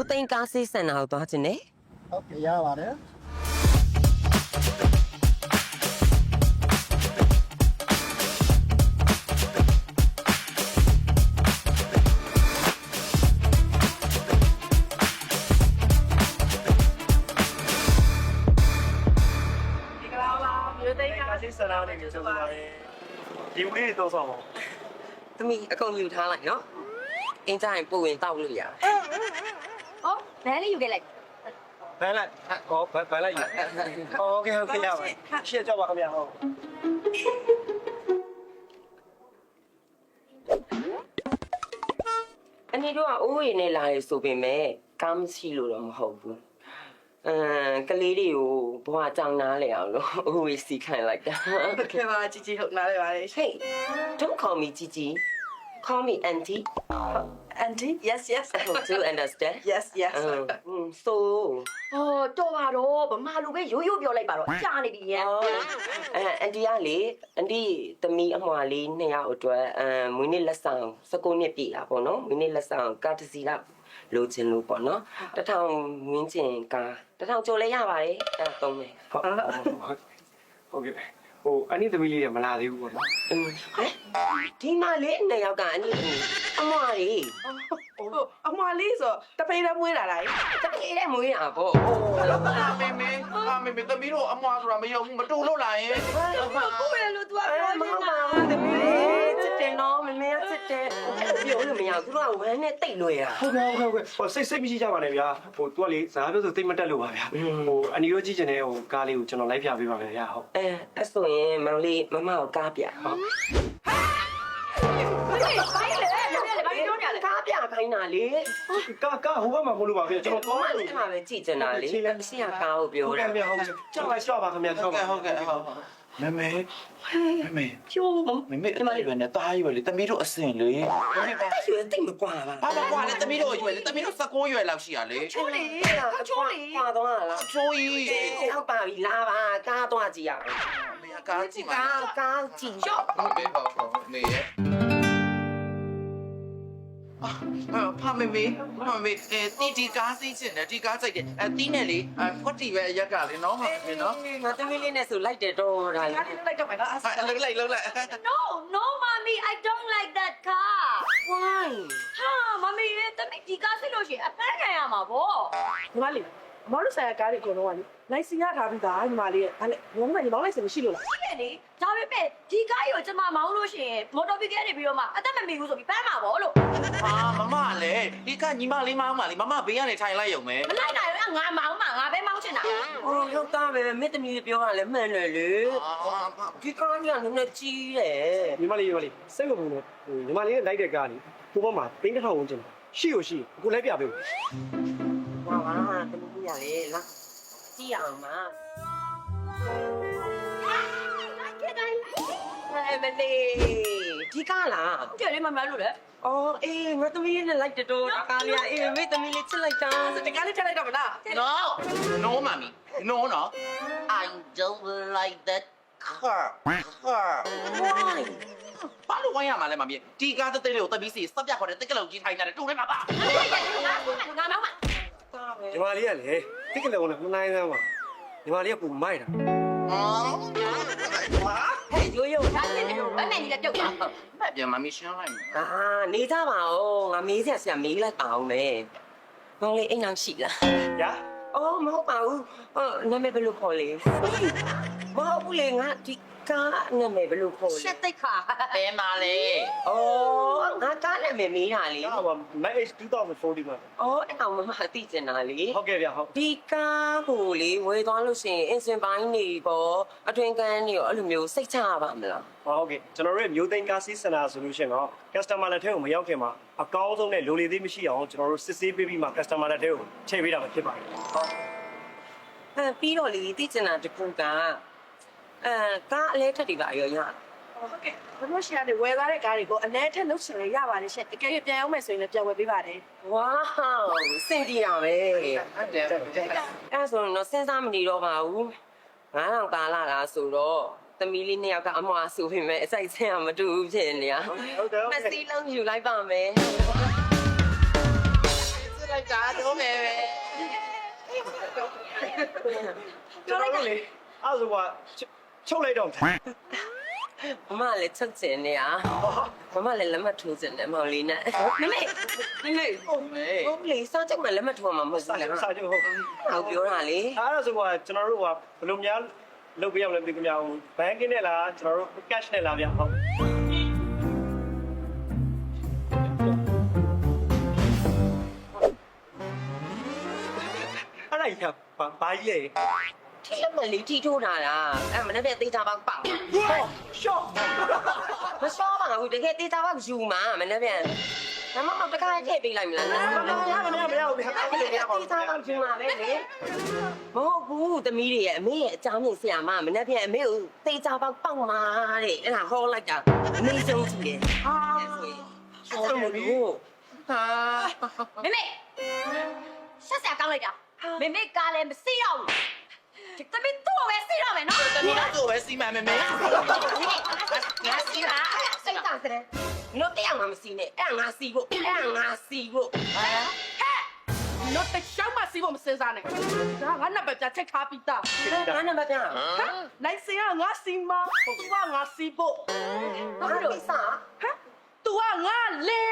မျိုးသိန်းကားဆေးစင်တာကိုသွားခြင်းနဲ့ဟုတ်ကဲ့ရပါတယ်ဒီကလာပါမြို့သိမ်းကကာစီစနာနေကြဆိုပါတယ်ဒီဦးလေးတော့ဆောင်ပါသမီးအကုန်ယူထားလိုက်နော်အင်းကြရင်ပို့ရင်တောက်လို့ရတယ်ဟော ဘန်းလေးယူခဲ့လိုက် ဘန်လိုက်ဟောဘန်လိုက်ရโอเคโอเคရပါရှေ့ကြောက်ပါခင်ဗျာဟုတ် အနည်းတော့အိုးရင်နဲ့လာရဲဆိုပေမဲ့ကားမရှိလို့တော့မဟုတ်ဘူးအမ်ကလေးတွေကိုဘွားကြောင်နားလေအောင်လို့အိုးဝေးစီခိုင်းလိုက်တာ တကယ်ပါជីជីဟုတ်နားလဲပါတယ် Hey don't call me Gigi call me auntie auntie yes yes do you understand yes yes อืม so ဟောတော်ပါတော့ဗမာလူပဲရိုးရိုးပြောလိုက်ပါတော့ကြာနေပြီရန်အဲအန်တီကလေအန်တီသမီးအမွာလေးနှစ်ယောက်အတွက်အမ်မွေးနေ့လက်ဆောင်19နှစ်ပြည့်တာပေါ့နော်မွေးနေ့လက်ဆောင်ကာတစီလောက်လိုချင်လို့ပေါ့နော်တထောင်ဝင်းကျင်ကာတထောင်ကျော်လဲရပါတယ်အဲသုံးမယ်ဟုတ် ဟုတ်ကဲ့ ဟိုအနည်းသမီးလေးတွေမလာသေးဘူးပေါ့နော်အင်းဟဲ့ဒီမလေးနှစ်ယောက်ကအန်တီအမွာလေးဟုတ်အမွာလေးဆိုတပိလည်းမွေးလာလားတကယ်တဲ့မွေးတာပေါ့အာမေမေအာမေမေသမီးတို့အမွာဆိုတာမယုံဘူးမတူလို့လာရင်ဟုတ်တယ်လို့ तू ကအဲပြောမနေမတာသမီးလေးချစ်တယ်နော်မမေကချစ် တယ်ပြောလို့မရဘူးသူတို့ကဝမ်းနဲ့တိတ်လွယ်တာဟုတ်ကဲ့ဟုတ်ကဲ့ဟိုစိတ်စိတ်မရှိကြပါနဲ့ဗျာဟိုသူကလေစကားပြောဆိုသိမတက်လို့ပါဗျာဟိုအနီရောကြည့်ချင်တဲ့ဟိုကားလေးကိုကျွန်တော်လိုက်ပြပေးပါမယ်ဗျာဟုတ်အဲအဲ့ဆိုရင်မောင်လေးမမကိုကားပြဟုတ်ဘယ်လေဘယ်လေဘယ်ပြောနေရလဲကားပြခိုင်းတာလေကာကာဟိုဘက်မှာမဟုတ်လို့ပါဗျာကျွန်တော်ဘောတော့မလေးမှာပဲကြည့်ချင်တာလေရှေ့ကကားကိုပြောဟုတ်တာကဲ့ဗျာဟုတ်ကဲ့ကြောက်ပါကြောက်ပါခင်ဗျာဟုကြောက်တ်ပါကဲ့ဟုတ်ကဲ့ဟုတ် မေမေမေမေဖြိုးမမေမေအမလေးပဲနဲ့တားရွယ်လေသမီးတို့အစင်လေအဲ့ရွယ်တိတ်မကွာပါဘာမကွာလေသမီးတို့ရွယ်လေသမီးတို့16ရွယ်လောက်ရှိရလေချိုးလေချိုးလေကွာတော့လားချိုးကြီးဟုတ်ပါပြီလာပါကားသွားကြည့်ရအောင်မေကားကြည့်ပါကားကားကြည့်ရှော့ဟုတ်ကဲ့ဟုတ်ဟုတ်နေရ အာဖာမေမေဖာမေအဲတီတီကားစီးချင်တယ်ဒီကားစိတ်တယ်အဲတီးနဲ့လေအဲဖွက်တီပဲရက်ကလေနော်ဟုတ်ပြီနော်ငါသမီးလေးနဲ့ဆိုလိုက်တယ်တော့ဒါလေကားလေးလိုက်တော့မယ်နော်အဲလှုပ်လိုက်လှုပ်လိုက် No no mommy I don't like that car why ဟာ mommy ရဲ့တမီးဒီကားစိတ်လို့ရှိရင်အဖမ်းခံရမှာဗောညီမလေး အမောင်တို့ဆိုင်ရာကားတွေအကုန်လုံးကလေလိုက်စီရထားပြီးသားညီမလေးရဲ့အဲ့လေဘုံကညီမောင်လိုက်စင်မရှိလို့လားဟုတ်တယ်လေဒါပေမဲ့ဒီကားကြီးကိုကျမမောင်းလို့ရှိရင်မော်တော်ဘီကယ်နေပြီးတော့မှအသက်မမီဘူးဆိုပြီးဖမ်းမှာဗောလို့အာမမလည်းဒီကညီမလေးမောင်းပါလေမမဘေးကနေထိုင်လိုက်ရုံပဲမလိုက်နိုင်ဘူးငါမောင်းမှာငါပဲမောင်းချင်တာဟိုရောက်သားပဲမင်းသမီးပြောရလဲမှန်တယ်လေအာဒီကားကြီးကနည်းနည်းကြီးတယ်ညီမလေးညီမလေးစိတ်မပူနဲ့ဟိုညီမလေးလိုက်တဲ့ကားလေးဟိုဘက်မှာသိန်းတစ်ထောင်ဝန်းကျင်ရှိကိုရှိအခုလိုက်ပြပေးဦးဟောပါ သမီးရလေလားကြည့်အောင်ပါကဲတိုင်းအဲမလေးဒီကားလားကြည့်လေမမလို့လေအော်အေးငါသမီးနဲ့လိုက်တော့ဒီကားလေးအေးမင်းသမီးလေးချစ်လိုက်တာဒီကားလေးထည့်လိုက်တော့မလား No no mommy no no I don't like that car car ဘာလို့ဝိုင်းရမှာလဲမမီဒီကားတဲ့တဲ့လေးကိုတက်ပြီးစီစက်ပြခေါ်တဲ့တက်ကလုံးကြီးထိုင်နေတယ်တူနေမှာပါငါမောင်းမှာကားပဲညီ မလေးကလေတိကလည်းဝင်နိုင်သားမှာညီမလေးကပူမိုက်တာဟဲ့ရိုးရိုးဒါနဲ့လည်းဗတ်နဲ့ကြီးလည်းပြုတ်သွားမပြန်မမီရှင်းလိုက်အာနေကြပါဦးငါမေးဆက်ဆရာမေးလိုက်ပါအောင်မယ်မောင်လေးအိမ်အောင်ရှိလားညာအော်မဟုတ်ပါဘူးဟိုနာမည်ဘယ်လိုခေါ်လဲမဟုတ်ဘူးလေငါဒီ ကားနာမည်ဘယ်လိုခေါ်ရှလဲက်တိတ်ခါတဲမာလေအော်ငါကားနာမည်မေးတာလေဒါက Mac H 2040မှာအော်အဲ့အောင်မမသိကျင်တာလေဟုတ်ကဲ့ဗျဟုတ်ဒီကားကိုလေဝယ်သွားလို့ရှိရင်အင်စင်ပိုင်းနေပေါ့အတွင်ကန်းနေရောအဲ့လိုမျိုးစိတ်ချရပါမလားဟုတ်ကဲ့ကျွန်တော်တို့ရဲ့မျိုးသိန်းကားစီးစင်တာဆိုလို့ရှိရင်တော့ customer လက်ထဲကိုမရောက်ခင်မှာအကောင်းဆုံးနဲ့လိုလေသေးမရှိအောင်ကျွန်တော်တို့စစ်ဆေးပေးပြီးမှ customer လက်ထဲကိုထည့်ပေးတာမှာဖြစ်ပါတယ်အဲပြီးတော့လေသိကျင်တာတခုက အဲကားအလဲထက်တွေပါရောရလားဟုတ်ကဲ့ဘလို့ရှိရတဲ့ဝယ်သွားတဲ့ကားတွေကိုအလဲထက်လုပ်ချင်ရရပါတယ်ရှင့်တကယ်ပြန်အောင်မယ်ဆိုရင်လည်းပြန်ဝယ်ပေးပါတယ်ဝါးစင်တီရပဲဟုတ်တယ်ဟုတ်တယ်အဲ့ဆိုရင်တော့စဉ်းစားမနေတော့ပါဘူး9000ကာလာလားဆိုတော့သမီးလေးနှစ်ယောက်ကအမွာဆိုပေမဲ့အစိုက်ဆင်းရမတူဘူးဖြစ်နေရဟုတ်တယ်မစီလုံးယူလိုက်ပါမယ်စစ်လိုလိုက်တာတော့မယ်ပဲကျွန်တော်တို့လေအဲ့ဒါဆိုက ချုပ်လိုက်တော့မမလည်းချက်ချင်နေอ่ะမမလည်းလက်မထိုးချင်တယ်မောင်လေးနဲ့မမေမမေဟုတ်မေဟုတ်လေစောင့်ကြမှာလက်မထိုးမှာမဟုတ်စာဘူးချုပ်လားစာချုပ်ဟုတ်ဟုတ်ပြောတာလေအဲ့ဒါဆိုကကျွန်တော်တို့ကဘယ်လိုများလုပ်ပေးရမလဲဒီကများဟိုဘန်ကင်းနဲ့လားကျွန်တော်တို့ cash နဲ့လားဗျဟုတ်အဲ့ဒါကြီးကဘာဘာကြီးလဲ ထိလက်မလေးထိထိုးတာလားအဲ့မနေ့ကတေးတာပေါက်ပေါက်ဟောရှော့မစောပါဘူးတကယ်တေးတာပေါက်ယူမှာမနေ့ကဒါမှမဟုတ်တခါထည့်ပေးလိုက်မလားမရမရမရမရဘူးဗျာအဲ့ဒီတေးတာပေါက်ယူမှာပဲလေမဟုတ်ဘူးသမီးတွေရဲ့အမေရဲ့အကြောင်းမြင်ဆရာမမနေ့ကအမေကိုတေးတာပေါက်ပေါက်မှာတဲ့အဲ့ဒါဟောလိုက်တာအမေဆုံးကြည့်တယ်ဟာဆောင်းလို့ဟာမေမေဆက်ဆက်ကောင်းလိုက်တာမေမေကားလည်းမစီတော့ဘူး ဒီတမီးသူ့ကိုပဲစီတော့မယ်နော်တမီးတော့ပဲစီမံမေမေငါစီတာစိတ်တာစတဲ့လို့တရားမှမစီနဲ့အဲ့ငါစီဖို့အဲ့ငါစီဖို့ဟဲ့တော့တချောင်းမစီဖို့မစင်စားနဲ့ဒါငါနံပါတ်ပြချက်ထားပြီးသားငါနံပါတ်ပြဟမ်လိုက်စင်ကငါစီမသူကငါစီဖို့ဘာလို့စဟမ် तू ကငါလေ